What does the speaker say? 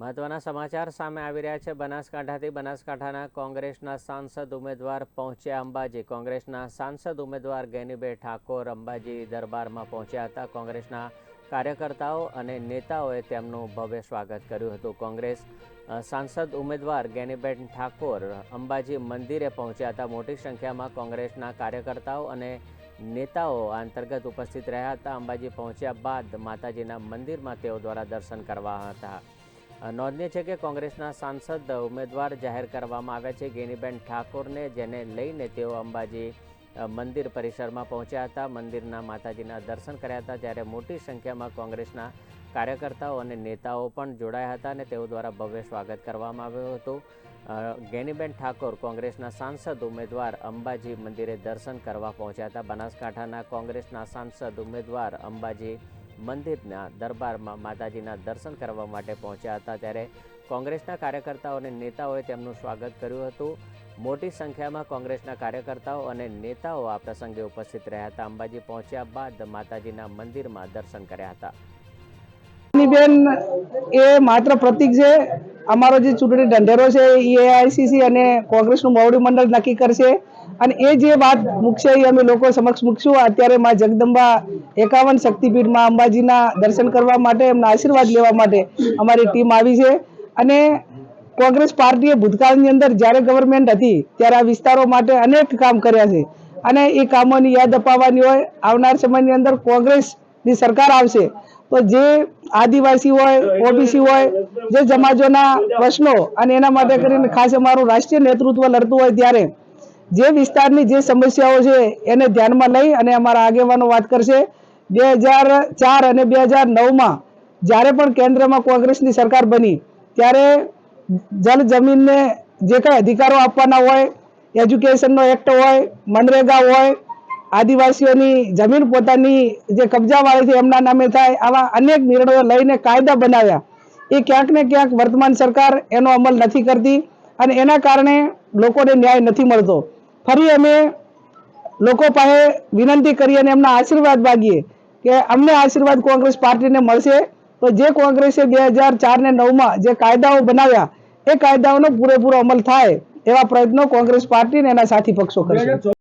મહત્વના સમાચાર સામે આવી રહ્યા છે. બનાસકાંઠાથી બનાસકાંઠાના કોંગ્રેસના સાંસદ ઉમેદવાર પહોંચ્યા અંબાજી. કોંગ્રેસના સાંસદ ઉમેદવાર ગેનીબે ઠાકોર અંબાજી દરબારમાં પહોંચ્યા હતા. કોંગ્રેસના કાર્યકર્તાઓ અને નેતાઓએ તેમનું ભવ્ય સ્વાગત કર્યું હતું. કોંગ્રેસ સાંસદ ઉમેદવાર ગેનીબેન ઠાકોર અંબાજી મંદિરે પહોંચ્યા હતા. મોટી સંખ્યામાં કોંગ્રેસના કાર્યકર્તાઓ અને નેતાઓ આ અંતર્ગત ઉપસ્થિત રહ્યા હતા. અંબાજી પહોંચ્યા બાદ માતાજીના મંદિરમાં તેઓ દ્વારા દર્શન કરવા હતા. નોંધનીય છે કે કોંગ્રેસના સાંસદ ઉમેદવાર જાહેર કરવામાં આવ્યા છે. ગેનીબેન ઠાકોરને જેને લઈને તેઓ અંબાજી મંદિર પરિસરમાં પહોંચ્યા હતા. મંદિરના માતાજીના દર્શન કર્યા હતા, જ્યારે મોટી સંખ્યામાં કોંગ્રેસના કાર્યકર્તાઓ અને નેતાઓ પણ જોડાયા હતા અને તેઓ દ્વારા ભવ્ય સ્વાગત કરવામાં આવ્યું હતું. ગેનીબેન ઠાકોર કોંગ્રેસના સાંસદ ઉમેદવાર અંબાજી મંદિરે દર્શન કરવા પહોંચ્યા હતા. બનાસકાંઠાના કોંગ્રેસના સાંસદ ઉમેદવાર અંબાજી મંદિરના દરબારમાં માતાજીના દર્શન કરવા માટે પહોંચ્યા હતા. ત્યારે કોંગ્રેસના કાર્યકર્તાઓ અને નેતાઓએ તેમનું સ્વાગત કર્યું હતું. મોટી સંખ્યામાં કોંગ્રેસના કાર્યકર્તાઓ અને નેતાઓ આ પ્રસંગે ઉપસ્થિત રહ્યા હતા. અંબાજી પહોંચ્યા બાદ માતાજીના મંદિરમાં દર્શન કર્યા હતા. બેન એ માત્ર પ્રતિક છે અમારો જે ચૂંટણી ઢંઢેરો છે, એ એઆઈસીસી અને કોંગ્રેસનું મોવડી મંડળ નક્કી કરશે. અને એ જે વાત મૂકશે, એ અમે લોકો સમક્ષ મૂકશું. અત્યારે માં જગદંબા એકાવન શક્તિપીઠમાં અંબાજીના દર્શન કરવા માટે, એમના આશીર્વાદ લેવા માટે અમારી ટીમ આવી છે. અને કોંગ્રેસ પાર્ટીએ ભૂતકાળની અંદર જ્યારે ગવર્મેન્ટ હતી, ત્યારે આ વિસ્તારો માટે અનેક કામ કર્યા છે. અને એ કામોની યાદ અપાવવાની હોય. આવનાર સમયની અંદર કોંગ્રેસની સરકાર આવશે. તો જે આદિવાસી હોય ઓબીસી હોય જે સમાજોના પ્રશ્નો અને એના માટે કરીને ખાસ અમારું રાષ્ટ્રીય નેતૃત્વ લડતું હોય ત્યારે જે વિસ્તારની જે સમસ્યાઓ છે એને ધ્યાનમાં લઈ અને અમારા આગેવાનો વાત કરશે. બે હજાર ચાર અને બે હજાર નવમાં જ્યારે પણ કેન્દ્રમાં કોંગ્રેસની સરકાર બની ત્યારે જલ જમીનને જે કંઈ અધિકારો આપવાના હોય એજ્યુકેશનનો એક્ટ હોય મનરેગા હોય આદિવાસીઓની જમીન પોતાની જે કબજાવાળી છે, એમના નામે થાય, આવા અનેક નિર્ણયો લઈને કાયદા બનાવ્યા. એ ક્યાંક ને ક્યાંક વર્તમાન સરકાર એનો અમલ નથી કરતી અને એના કારણે લોકોને ન્યાય નથી મળતો. ફરી અમે લોકો પાસે વિનંતી કરી અને એમના આશીર્વાદ માગીએ કે અમને આશીર્વાદ કોંગ્રેસ પાર્ટીને મળશે. તો જે કોંગ્રેસે બે હજાર ચાર ને નવમાં જે કાયદાઓ બનાવ્યા, એ કાયદાઓનો પૂરેપૂરો અમલ થાય એવા પ્રયત્નો કોંગ્રેસ પાર્ટી અને એના સાથી પક્ષો કરશે.